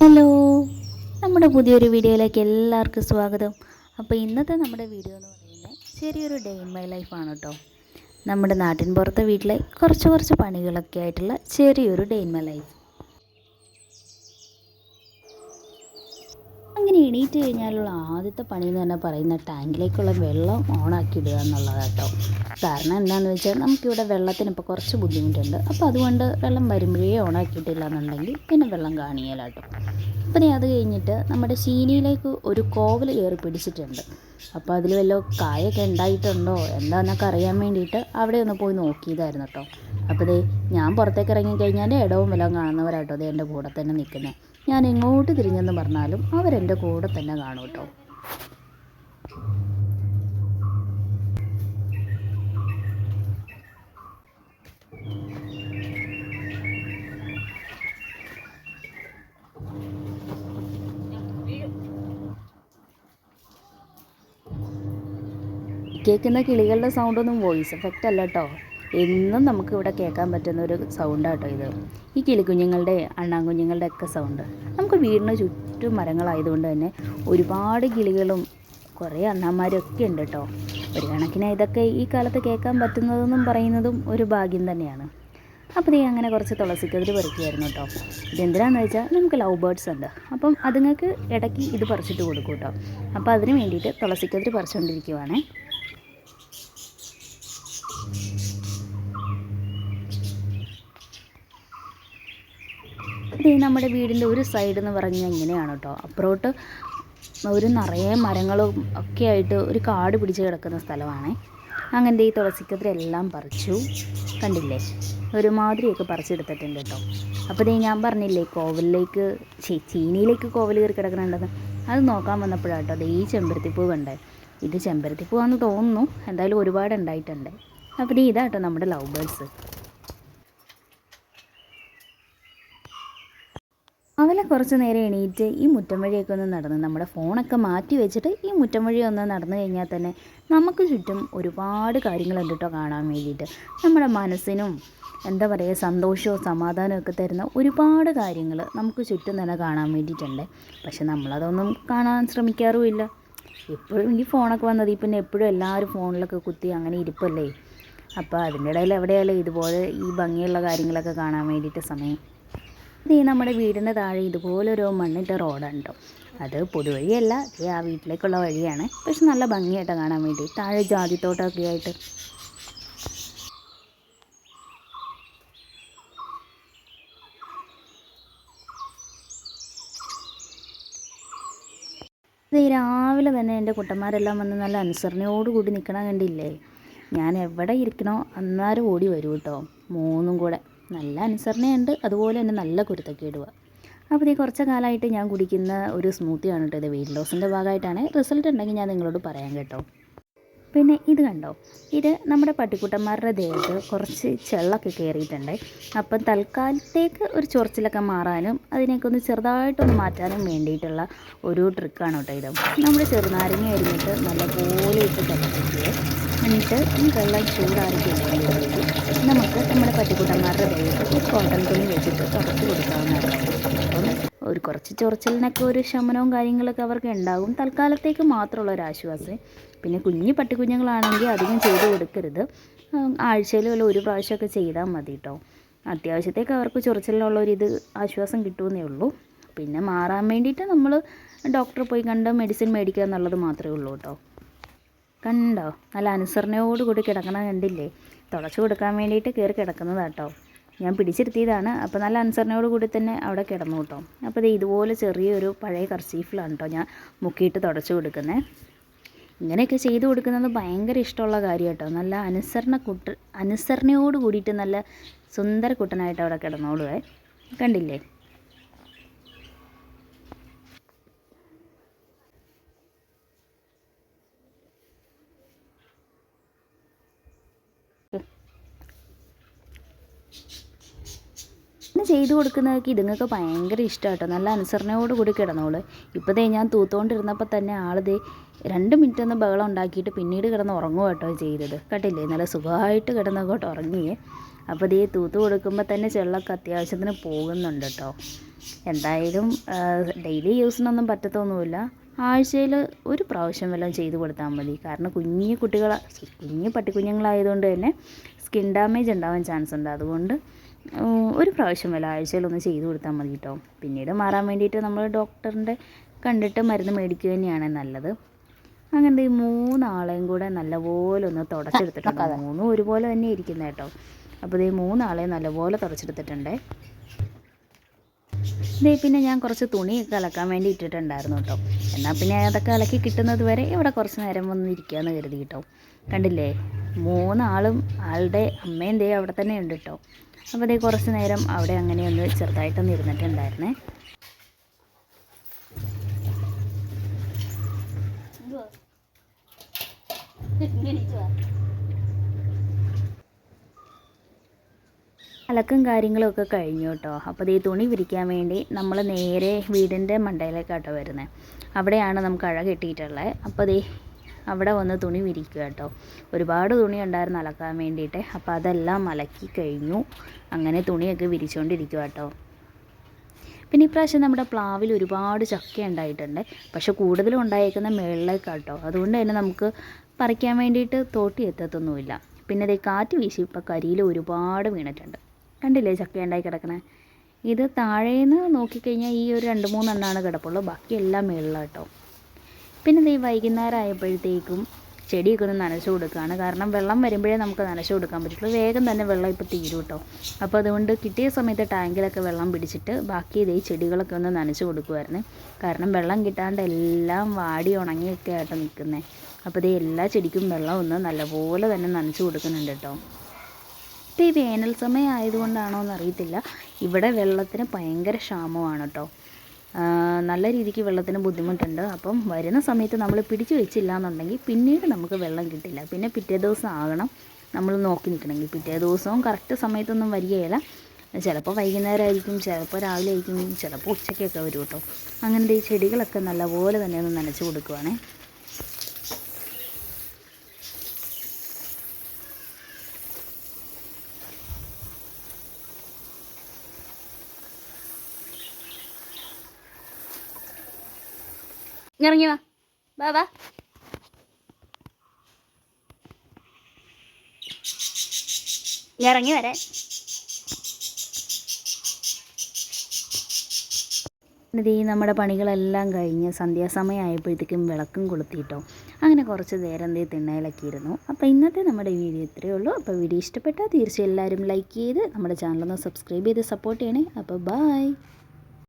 Hello. നമ്മുടെ പുതിയൊരു വീഡിയോയിലേക്ക് എല്ലാവർക്കും സ്വാഗതം. അപ്പോൾ ഇന്നത്തെ നമ്മുടെ വീഡിയോ എന്ന് പറയുന്നത് ചെറിയൊരു ഡേ ഇൻ മൈ ലൈഫാണ് കേട്ടോ. നമ്മുടെ നാട്ടിൻ പുറത്തെ വീട്ടിലെ കുറച്ച് കുറച്ച് പണികളൊക്കെ ആയിട്ടുള്ള ചെറിയൊരു ഡേ ഇൻ മൈ ലൈഫ് അങ്ങനെ എണീറ്റ് കഴിഞ്ഞാലുള്ള ആദ്യത്തെ പണി എന്ന് തന്നെ പറയുന്ന ടാങ്കിലേക്കുള്ള വെള്ളം ഓണാക്കി ഇടുക എന്നുള്ളതാണ് കേട്ടോ കാരണം എന്താണെന്ന് വെച്ചാൽ നമുക്കിവിടെ വെള്ളത്തിന് ഇപ്പോൾ കുറച്ച് ബുദ്ധിമുട്ടുണ്ട്. അപ്പോൾ അതുകൊണ്ട് വെള്ളം വരുമ്പോഴേ ഓണാക്കിയിട്ടില്ല എന്നുണ്ടെങ്കിൽ പിന്നെ വെള്ളം ഞാൻ നീ അത് കഴിഞ്ഞിട്ട് നമ്മുടെ ശീനിയിലേക്ക് ഒരു കോവൽ കയറി പിടിച്ചിട്ടുണ്ട്. അപ്പോൾ അതിൽ വല്ല കായൊക്കെ ഉണ്ടായിട്ടുണ്ടോ? എന്താണെന്നൊക്കെ അറിയാൻ വേണ്ടിയിട്ട് അവിടെ ഒന്ന് പോയി നോക്കിയതായിരുന്നു കേട്ടോ അപ്പോൾ ദേ ഞാൻ പുറത്തേക്ക് ഇറങ്ങിക്കഴിഞ്ഞാൽ ഇടവും വിലവും കാണുന്നവരാട്ടോ അതെ എന്റെ കൂടെ തന്നെ നിൽക്കുന്നത് ഞാൻ എങ്ങോട്ട് തിരിഞ്ഞെന്ന് പറഞ്ഞാലും അവരെന്റെ കൂടെ തന്നെ കാണും കേട്ടോ. കേൾക്കുന്ന കിളികളുടെ സൗണ്ടൊന്നും വോയിസ് എഫക്റ്റ് അല്ല കേട്ടോ. എന്നും നമുക്ക് ഇവിടെ കേൾക്കാൻ പറ്റുന്ന ഒരു സൗണ്ടാട്ടോ ഇത്. ഈ കിളിക്കുഞ്ഞുങ്ങളുടെ അണ്ണാൻകുഞ്ഞുങ്ങളുടെ ഒക്കെ സൗണ്ട് നമുക്ക് വീടിന് ചുറ്റും മരങ്ങളായതുകൊണ്ട് തന്നെ ഒരുപാട് കിളികളും കുറേ അണ്ണാന്മാരും ഒക്കെ ഉണ്ട് കേട്ടോ ഒരു കണക്കിന് ഇതൊക്കെ ഈ കാലത്ത് കേൾക്കാൻ പറ്റുന്നതെന്നും പറയുന്നതും ഒരു ഭാഗ്യം തന്നെയാണ്. അപ്പോൾ നീ അങ്ങനെ കുറച്ച് തുളസിക്കതിൽ പറിക്കുമായിരുന്നു കേട്ടോ ഇതെന്തിനാണെന്ന് വെച്ചാൽ നമുക്ക് ലവ് ബേർഡ്സ് ഉണ്ട്. അപ്പം അതുങ്ങൾക്ക് ഇടയ്ക്ക് ഇത് പറിച്ചിട്ട് കൊടുക്കും കേട്ടോ അപ്പോൾ അതിന് വേണ്ടിയിട്ട് തുളസിക്കതിൽ പറിച്ചുകൊണ്ടിരിക്കുവാണേ ഇത് നമ്മുടെ വീടിന്റെ ഒരു സൈഡ് എന്ന് പറഞ്ഞാൽ ഇങ്ങനെയാണ് കേട്ടോ അപ്പുറോട്ട് ഒരു നിറയെ മരങ്ങളും ഒക്കെ ആയിട്ട് ഒരു കാട് പിടിച്ച് കിടക്കുന്ന സ്ഥലമാണ്. അങ്ങനത്തെ ഈ തുളസിക്കത്തിലെല്ലാം പറിച്ചു. കണ്ടില്ലേ? ഒരുമാതിരിയൊക്കെ പറിച്ചെടുത്തിട്ടുണ്ട് കേട്ടോ അപ്പോൾ ദേ ഞാൻ പറഞ്ഞില്ലേ കോവലിലേക്ക് ചീ- ചീനിയിലേക്ക് കോവൽ കയറി കിടക്കുന്നുണ്ടെന്ന് അത് നോക്കാൻ വന്നപ്പോഴാണ് കേട്ടോ അത് ഈ ചെമ്പരത്തിപ്പൂ കണ്ടേ. ഇത് ചെമ്പരത്തിപ്പൂവാന്ന് തോന്നുന്നു. എന്തായാലും ഒരുപാട് ഉണ്ടായിട്ടുണ്ട്. അപ്പോൾ ഇതാട്ടോ നമ്മുടെ ലവ് ബേർഡ്സ് അവലെ കുറച്ച് നേരം എണീറ്റ് ഈ മുറ്റം വഴിയൊക്കെ ഒന്ന് നടന്ന് നമ്മുടെ ഫോണൊക്കെ മാറ്റി വെച്ചിട്ട് ഈ മുറ്റം വഴി ഒന്ന് നടന്നു കഴിഞ്ഞാൽ തന്നെ നമുക്ക് ചുറ്റും ഒരുപാട് കാര്യങ്ങളുണ്ട് കേട്ടോ കാണാൻ വേണ്ടിയിട്ട്. നമ്മുടെ മനസ്സിനും എന്താ പറയുക സന്തോഷവും സമാധാനവും ഒക്കെ തരുന്ന ഒരുപാട് കാര്യങ്ങൾ നമുക്ക് ചുറ്റും തന്നെ കാണാൻ വേണ്ടിയിട്ടുണ്ട്. പക്ഷെ നമ്മളതൊന്നും കാണാൻ ശ്രമിക്കാറുമില്ല. എപ്പോഴും ഈ ഫോണൊക്കെ വന്നത് പിന്നെ എപ്പോഴും എല്ലാവരും ഫോണിലൊക്കെ കുത്തി അങ്ങനെ ഇരിപ്പല്ലേ? അപ്പോൾ അതിന്റെ ഇടയിൽ എവിടെയല്ലേ ഇതുപോലെ ഈ ഭംഗിയുള്ള കാര്യങ്ങളൊക്കെ കാണാൻ വേണ്ടിയിട്ട് സമയം ഈ നമ്മുടെ വീടിന്റെ താഴെ ഇതുപോലൊരു മണ്ണിട്ട റോഡുണ്ടോ. അത് പൊതുവഴിയല്ല ആ വീട്ടിലേക്കുള്ള വഴിയാണ്. പക്ഷെ നല്ല ഭംഗിയായിട്ട് കാണാൻ വേണ്ടി. താഴെ ജാതിത്തോട്ടമൊക്കെ ആയിട്ട്. രാവിലെ തന്നെ എന്റെ കുട്ടന്മാരെല്ലാം വന്ന് നല്ല അനുസരണയോടുകൂടി നിൽക്കണം കണ്ടില്ലേ? ഞാൻ എവിടെ ഇരിക്കണോ അന്നേരം ഓടി വരൂ കേട്ടോ. മൂന്നും കൂടെ. നല്ല അനുസരണയുണ്ട്. അതുപോലെ തന്നെ നല്ല കുരുത്തക്കേടുക അപ്പോൾ ഈ കുറച്ച് കാലമായിട്ട് ഞാൻ കുടിക്കുന്ന ഒരു സ്മൂത്തിയാണ് കേട്ടോ. ഇത് വെയിറ്റ് ലോസിന്റെ ഭാഗമായിട്ടാണ്. റിസൾട്ട് ഉണ്ടെങ്കിൽ ഞാൻ നിങ്ങളോട് പറയാം കേട്ടോ. പിന്നെ ഇത് കണ്ടോ? ഇത് നമ്മുടെ പട്ടിക്കുട്ടന്മാരുടെ ദേഹത്ത് കുറച്ച് ചെള്ളൊക്കെ കയറിയിട്ടുണ്ട് അപ്പം തൽക്കാലത്തേക്ക് ഒരു ചൊറിച്ചിലൊക്കെ മാറാനും അതിനെയൊക്കെ ഒന്ന് ചെറുതായിട്ടൊന്ന് മാറ്റാനും വേണ്ടിയിട്ടുള്ള ഒരു ട്രിക്കാണ് കേട്ടോ ഇത്. നമ്മൾ ചെറുനാരങ്ങ അരിഞ്ഞിട്ട് നല്ലപോലെ ഇട്ട് തിളപ്പിക്കുക എന്നിട്ട് ഈ വെള്ളം ചൂടാറി നമുക്ക് നമ്മുടെ പട്ടിക്കുട്ടന്മാരുടെ ദേഹത്ത് കോട്ടൺ തുണി വെച്ചിട്ട് തുടച്ച് കൊടുക്കാവുന്നതാണ്. അപ്പം ഒരു കുറച്ച് ചൊറിച്ചിലിനൊക്കെ ഒരു ശമനവും കാര്യങ്ങളൊക്കെ അവർക്ക് ഉണ്ടാകും. തൽക്കാലത്തേക്ക് മാത്രമുള്ള ഒരു ആശ്വാസം. പിന്നെ കുഞ്ഞു പട്ടിക്കുഞ്ഞുങ്ങളാണെങ്കിൽ അധികം ചെയ്ത് കൊടുക്കരുത്. ആഴ്ചയിൽ വല്ല ഒരു പ്രാവശ്യമൊക്കെ ചെയ്താൽ മതി കേട്ടോ അത്യാവശ്യത്തേക്ക് അവർക്ക് ചൊറിച്ചിലുള്ള ഒരു ഇത് ആശ്വാസം കിട്ടുമെന്നേ ഉള്ളൂ. പിന്നെ മാറാൻ വേണ്ടിയിട്ട് നമ്മൾ ഡോക്ടറെ പോയി കണ്ട് മെഡിസിൻ മേടിക്കുക എന്നുള്ളത് മാത്രമേ ഉള്ളൂ കേട്ടോ കണ്ടോ? നല്ല അനുസരണയോടുകൂടി കിടക്കണ കണ്ടില്ലേ? തുടച്ചു കൊടുക്കാൻ വേണ്ടിയിട്ട് കയറി കിടക്കുന്നതാട്ടോ ഞാൻ പിടിച്ചിരുത്തിയതാണ്. അപ്പോൾ നല്ല അനുസരണയോട് കൂടി തന്നെ അവിടെ കിടന്നു കേട്ടോ. അപ്പോൾ ഇത് ഇതുപോലെ ചെറിയൊരു പഴയ കർച്ചീഫിലാണ് കേട്ടോ ഞാൻ മുക്കിയിട്ട് തുടച്ചു കൊടുക്കുന്നത് ഇങ്ങനെയൊക്കെ ചെയ്തു കൊടുക്കുന്നത് ഭയങ്കര ഇഷ്ടമുള്ള കാര്യം കേട്ടോ. നല്ല അനുസരണ കുട്ട അനുസരണയോട് കൂടിയിട്ട് നല്ല സുന്ദര കുട്ടനായിട്ട് അവിടെ കിടന്നോളുവേ. കണ്ടില്ലേ? ചെയ്തു കൊടുക്കുന്നതൊക്കെ ഇതുങ്ങൾക്ക് ഭയങ്കര ഇഷ്ടമാട്ടോ. നല്ല അനുസരണയോട് കൂടി കിടന്നോളൂ. ഇപ്പോൾ ദേ ഞാൻ തൂത്തുകൊണ്ടിരുന്നപ്പോൾ തന്നെ ആളിതേ രണ്ട് മിനിറ്റ് ഒന്ന് ബഹളം ഉണ്ടാക്കിയിട്ട് പിന്നീട് കിടന്ന് ഉറങ്ങുക കേട്ടോ ചെയ്തത്. കേട്ടില്ലേ നല്ല സുഖമായിട്ട് കിടന്ന് കേട്ടോ ഉറങ്ങിയേ. അപ്പോൾ ദേ തൂത്ത് കൊടുക്കുമ്പോൾ തന്നെ ചെള്ളൊക്കെ അത്യാവശ്യത്തിന് പോകുന്നുണ്ട് കേട്ടോ എന്തായാലും ഡെയിലി യൂസിനൊന്നും പറ്റത്തൊന്നുമില്ല. ആഴ്ചയിൽ ഒരു പ്രാവശ്യം വല്ലതും ചെയ്ത് കൊടുത്താൽ മതി. കാരണം കുഞ്ഞു കുട്ടികൾ കുഞ്ഞു പട്ടിക്കുഞ്ഞുങ്ങളായതുകൊണ്ട് തന്നെ സ്കിൻ ഡാമേജ് ഉണ്ടാവാൻ ചാൻസ് ഉണ്ട് അതുകൊണ്ട് ഒരു പ്രാവശ്യം വല്ല ആഴ്ചയിലൊന്ന് ചെയ്തു കൊടുത്താൽ മതി കേട്ടോ പിന്നീട് മാറാൻ വേണ്ടിയിട്ട് നമ്മൾ ഡോക്ടറിന്റെ കണ്ടിട്ട് മരുന്ന് മേടിക്കുക തന്നെയാണ് നല്ലത്. അങ്ങനെ ഈ മൂന്നാളെയും കൂടെ നല്ലപോലെ ഒന്ന് തുടച്ചെടുത്തിട്ടുണ്ട്. മൂന്നും ഒരുപോലെ തന്നെ ഇരിക്കുന്നത് കേട്ടോ അപ്പോൾ ഈ മൂന്നാളെയും നല്ലപോലെ തുടച്ചെടുത്തിട്ടുണ്ട്. ഇതേ പിന്നെ ഞാൻ കുറച്ച് തുണിയൊക്കെ അലക്കാൻ വേണ്ടി ഇട്ടിട്ടുണ്ടായിരുന്നു കേട്ടോ എന്നാൽ പിന്നെ അതൊക്കെ അലക്കി കിട്ടുന്നത് വരെ ഇവിടെ കുറച്ച് നേരം വന്ന് ഇരിക്കാമെന്ന് കരുതി കേട്ടോ കണ്ടില്ലേ? മൂന്നാളും ആളുടെ അമ്മയും ദേ അവിടെ തന്നെ ഉണ്ട് കേട്ടോ അപ്പോൾ അതേ കുറച്ച് നേരം അവിടെ അങ്ങനെ ഒന്ന് ചെറുതായിട്ടൊന്ന് ഇരുന്നിട്ടുണ്ടായിരുന്നേ. അലക്കും കാര്യങ്ങളും ഒക്കെ കഴിഞ്ഞു കേട്ടോ അപ്പോൾ ഈ തുണി വിരിക്കാൻ വേണ്ടി നമ്മൾ നേരെ വീടിന്റെ മണ്ടയിലേക്കാട്ടോ വരുന്നത് അവിടെയാണ് നമുക്ക് അഴ കെട്ടിയിട്ടുള്ളത് അപ്പോൾ ദേ അവിടെ വന്ന് തുണി വിരിക്കുക കേട്ടോ. ഒരുപാട് തുണി ഉണ്ടായിരുന്നു അലക്കാൻ വേണ്ടിയിട്ട്. അപ്പോൾ അതെല്ലാം അലക്കി കഴിഞ്ഞു. അങ്ങനെ തുണിയൊക്കെ വിരിച്ചുകൊണ്ടിരിക്കുക കേട്ടോ. പിന്നെ ഇപ്രാവശ്യം നമ്മുടെ പ്ലാവിൽ ഒരുപാട് ചക്ക ഉണ്ടായിട്ടുണ്ട്. പക്ഷെ കൂടുതലും ഉണ്ടായേക്കുന്ന മേളിലേക്കാട്ടോ അതുകൊണ്ട് തന്നെ നമുക്ക് പറിക്കാൻ വേണ്ടിയിട്ട് തോട്ടി എത്തത്തൊന്നുമില്ല. പിന്നെ അതേ കാറ്റ് വീശി ഇപ്പോൾ കരിയിൽ ഒരുപാട് വീണിട്ടുണ്ട്. കണ്ടില്ലേ ചക്ക ഉണ്ടായി കിടക്കണേ? ഇത് താഴേന്ന് നോക്കിക്കഴിഞ്ഞാൽ ഈ ഒരു രണ്ട് മൂന്നെണ്ണമാണ് കിടപ്പുള്ളൂ. ബാക്കി എല്ലാം മേളിലാട്ടോ പിന്നെ ഈ വൈകുന്നേരം ആയപ്പോഴത്തേക്കും ചെടിയൊക്കെ ഒന്ന് നനച്ചു കൊടുക്കുകയാണ്. കാരണം വെള്ളം വരുമ്പോഴേ നമുക്ക് നനച്ചു കൊടുക്കാൻ പറ്റുള്ളൂ. വേഗം തന്നെ വെള്ളം ഇപ്പോൾ തീരും കേട്ടോ. അപ്പോൾ അതുകൊണ്ട് കിട്ടിയ സമയത്ത് ടാങ്കിലൊക്കെ വെള്ളം പിടിച്ചിട്ട് ബാക്കി ഇതേ ചെടികളൊക്കെ ഒന്ന് നനച്ചു കൊടുക്കുമായിരുന്നു കാരണം വെള്ളം കിട്ടാണ്ട് എല്ലാം വാടി ഉണങ്ങിയൊക്കെ ആയിട്ട് നിൽക്കുന്നത് അപ്പോൾ ഇതേ എല്ലാ ചെടിക്കും വെള്ളം ഒന്ന് നല്ലപോലെ തന്നെ നനച്ചു കൊടുക്കുന്നുണ്ട് കേട്ടോ. ഇപ്പോൾ ഈ വേനൽ സമയം ആയതുകൊണ്ടാണോ എന്നറിയത്തില്ല ഇവിടെ വെള്ളത്തിന് ഭയങ്കര ക്ഷാമമാണ് കേട്ടോ. നല്ല രീതിക്ക് വെള്ളത്തിന് ബുദ്ധിമുട്ടുണ്ട്. അപ്പം വരുന്ന സമയത്ത് നമ്മൾ പിടിച്ചു വെച്ചില്ല എന്നുണ്ടെങ്കിൽ പിന്നീട് നമുക്ക് വെള്ളം കിട്ടില്ല. പിന്നെ പിറ്റേ ദിവസം ആകണം നമ്മൾ നോക്കി നിൽക്കണമെങ്കിൽ. പിറ്റേ ദിവസവും കറക്റ്റ് സമയത്തൊന്നും വരികയില്ല. ചിലപ്പോൾ വൈകുന്നേരം ആയിരിക്കും ചിലപ്പോൾ രാവിലെ ആയിരിക്കും ചിലപ്പോൾ ഉച്ചയ്ക്കൊക്കെ വരും കേട്ടോ. അങ്ങനത്തെ ഈ ചെടികളൊക്കെ നല്ലപോലെ തന്നെ ഒന്ന് നനച്ച് കൊടുക്കുവാണേ. ഇറങ്ങി വാ. വാ വാ. ഇറങ്ങി വരാൻ. നമ്മുടെ പണികളെല്ലാം കഴിഞ്ഞ് സന്ധ്യാസമയം ആയപ്പോഴത്തേക്കും വിളക്കും കൊളുത്തിയിട്ടോ അങ്ങനെ കുറച്ച് നേരം എന്തേ തിണ്ണയിലൊക്കെ ഇരുന്നു അപ്പോൾ ഇന്നത്തെ നമ്മുടെ വീഡിയോ ഇത്രയേ ഉള്ളൂ. അപ്പോൾ വീഡിയോ ഇഷ്ടപ്പെട്ടാൽ തീർച്ചയായും എല്ലാവരും ലൈക്ക് ചെയ്ത് നമ്മുടെ ചാനലൊന്ന് സബ്സ്ക്രൈബ് ചെയ്ത് സപ്പോർട്ട് ചെയ്യണേ. അപ്പോൾ ബായ്